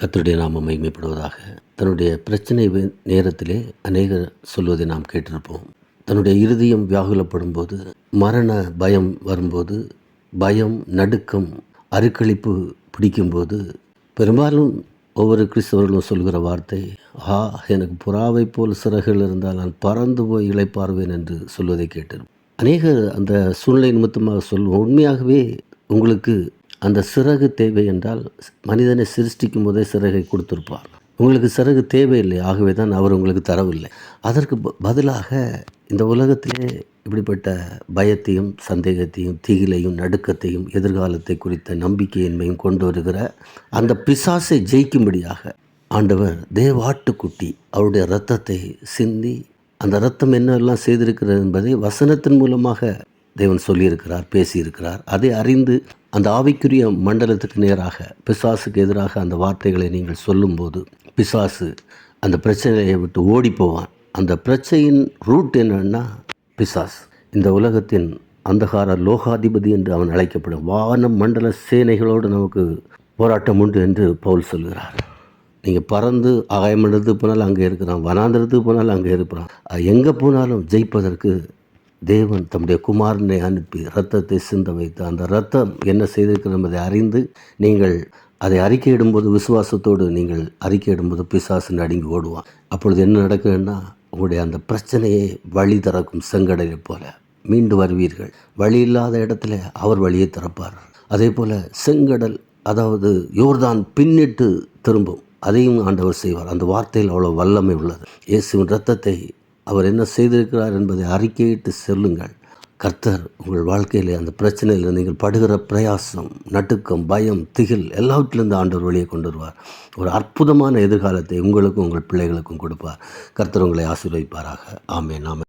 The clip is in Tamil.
கத்தருடைய நாம மகிமைப்படுவதாக. தன்னுடைய பிரச்சனை நேரத்திலே அநேகர் சொல்வதை நாம் கேட்டிருப்போம். தன்னுடைய இருதயம் வியாகுலப்படும் போது மரண பயம் வரும்போது பயம் நடுக்கம் அருக்களிப்பு பிடிக்கும்போது பெரும்பாலும் ஒவ்வொரு கிறிஸ்தவர்களும் சொல்கிற வார்த்தை ஆ எனக்கு புறாவை போல் சிறகுகள் இருந்தால் நான் பறந்து போய் இழைப்பார்வேன் என்று சொல்வதை கேட்டிருப்போம். அநேகர் அந்த சூழ்நிலை நிமித்தமாக சொல்லுவோம் உண்மையாகவே உங்களுக்கு அந்த சிறகு தேவை என்றால் மனிதனை சிருஷ்டிக்கும் போதே சிறகை கொடுத்துருப்பார். உங்களுக்கு சிறகு தேவையில்லை ஆகவே தான் அவர் உங்களுக்கு தரவில்லை. அதற்கு ப- பதிலாக இந்த உலகத்திலே இப்படிப்பட்ட பயத்தையும் சந்தேகத்தையும் திகிலையும் நடுக்கத்தையும் எதிர்காலத்தை குறித்த நம்பிக்கையின்மையும் கொண்டு வருகிற அந்த பிசாசை ஜெயிக்கும்படியாக ஆண்டவர் தேவாட்டுக்குட்டி அவருடைய ரத்தத்தை சிந்தி அந்த ரத்தம் என்னெல்லாம் செய்திருக்கிறது என்பதை வசனத்தின் மூலமாக தேவன் சொல்லியிருக்கிறார் பேசியிருக்கிறார். அதை அறிந்து அந்த ஆவிக்குரிய மண்டலத்துக்கு நேராக பிசாசுக்கு எதிராக அந்த வார்த்தைகளை நீங்கள் சொல்லும்போது பிசாசு அந்த பிரச்சனையை விட்டு ஓடி போவான் அந்த பிரச்சனையின் ரூட் என்னன்னா பிசாஸ் இந்த உலகத்தின் அந்தகார லோகாதிபதி என்று அவன் அழைக்கப்படும் வான மண்டல சேனைகளோடு நமக்கு போராட்டம் உண்டு என்று பவுல் சொல்கிறார். நீங்கள் பறந்து ஆகாயமண்டலத்துக்கு போனாலும் அங்கே இருக்கிறான் வனாந்திரத்துக்கு போனாலும் அங்கே இருக்கிறான். எங்கே போனாலும் ஜெயிப்பதற்கு தேவன் தம்முடைய குமாரனை அனுப்பி ரத்தத்தை சிந்த வைத்து அந்த ரத்தம் என்ன செய்திருக்கிறது என்பதை அறிந்து நீங்கள் அதை அறிக்கையிடும்போது விசுவாசத்தோடு நீங்கள் அறிக்கையிடும்போது பிசாசுன்னு அடங்கி ஓடுவான். அப்பொழுது என்ன நடக்குதுன்னா உங்களுடைய அந்த பிரச்சனையை வழி திறக்கும் செங்கடலை போல மீண்டு வருவீர்கள். வழி இல்லாத இடத்துல அவர் வழியை திறப்பார். அதே போல் செங்கடல் அதாவது யோர்தான் பின்னிட்டு திரும்பும். அதையும் ஆண்டவர் செய்வார். அந்த வார்த்தையில் அவ்வளோ வல்லமை உள்ளது. இயேசுவின் ரத்தத்தை அவர் என்ன செய்திருக்கிறார் என்பதை அறிக்கையிட்டு செல்லுங்கள். கர்த்தர் உங்கள் வாழ்க்கையில் அந்த பிரச்சனையில் நீங்கள் படுகிற பிரயாசம் நட்டுக்கம் பயம் திகில் எல்லாவற்றிலிருந்து ஆண்டவர் வெளியே கொண்டு வருவார். ஒரு அற்புதமான எதிர்காலத்தை உங்களுக்கும் உங்கள் பிள்ளைகளுக்கும் கொடுப்பார். கர்த்தர் உங்களை ஆசீர்வதிப்பாராக. ஆமே நாம